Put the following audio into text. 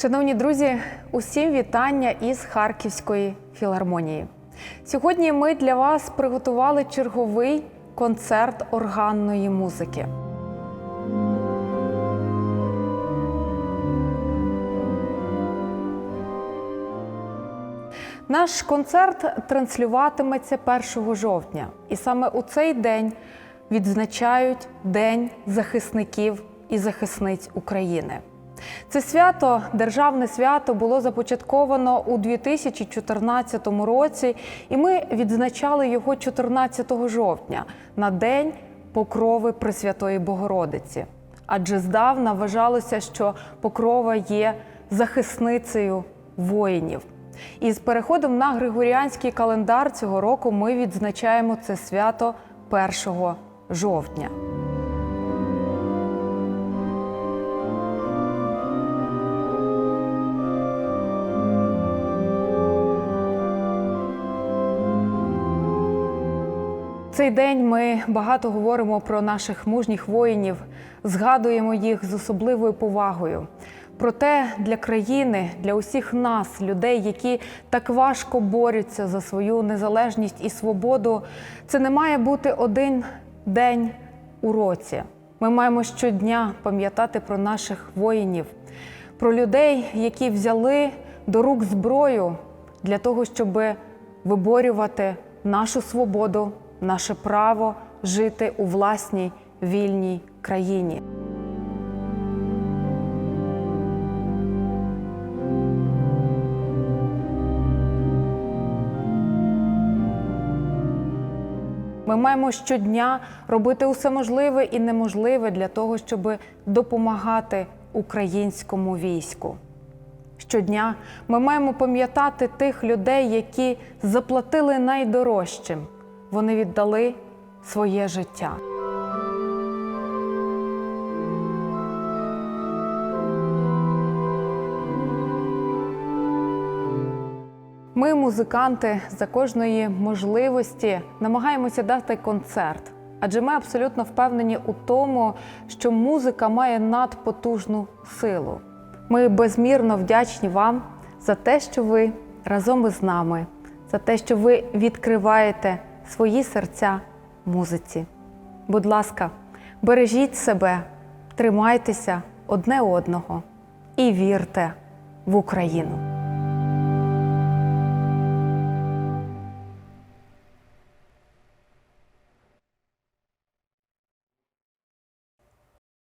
Шановні друзі, усім вітання із Харківської філармонії. Сьогодні ми для вас приготували черговий концерт органної музики. Наш концерт транслюватиметься 1 жовтня, і саме у цей день відзначають День захисників і захисниць України. Це свято, державне свято, було започатковано у 2014 році, і ми відзначали його 14 жовтня на День Покрови Пресвятої Богородиці. Адже здавна вважалося, що Покрова є захисницею воїнів. І з переходом на григоріанський календар цього року ми відзначаємо це свято 1 жовтня. Цей день ми багато говоримо про наших мужніх воїнів, згадуємо їх з особливою повагою. Проте для країни, для усіх нас, людей, які так важко борються за свою незалежність і свободу, це не має бути один день у році. Ми маємо щодня пам'ятати про наших воїнів, про людей, які взяли до рук зброю для того, щоб виборювати нашу свободу, наше право жити у власній вільній країні. Ми маємо щодня робити усе можливе і неможливе для того, щоб допомагати українському війську. Щодня ми маємо пам'ятати тих людей, які заплатили найдорожчим. Вони віддали своє життя. Ми, музиканти, за кожної можливості намагаємося дати концерт, адже ми абсолютно впевнені у тому, що музика має надпотужну силу. Ми безмірно вдячні вам за те, що ви разом із нами, за те, що ви відкриваєте свої серця музиці. Будь ласка, бережіть себе, тримайтеся одне одного і вірте в Україну.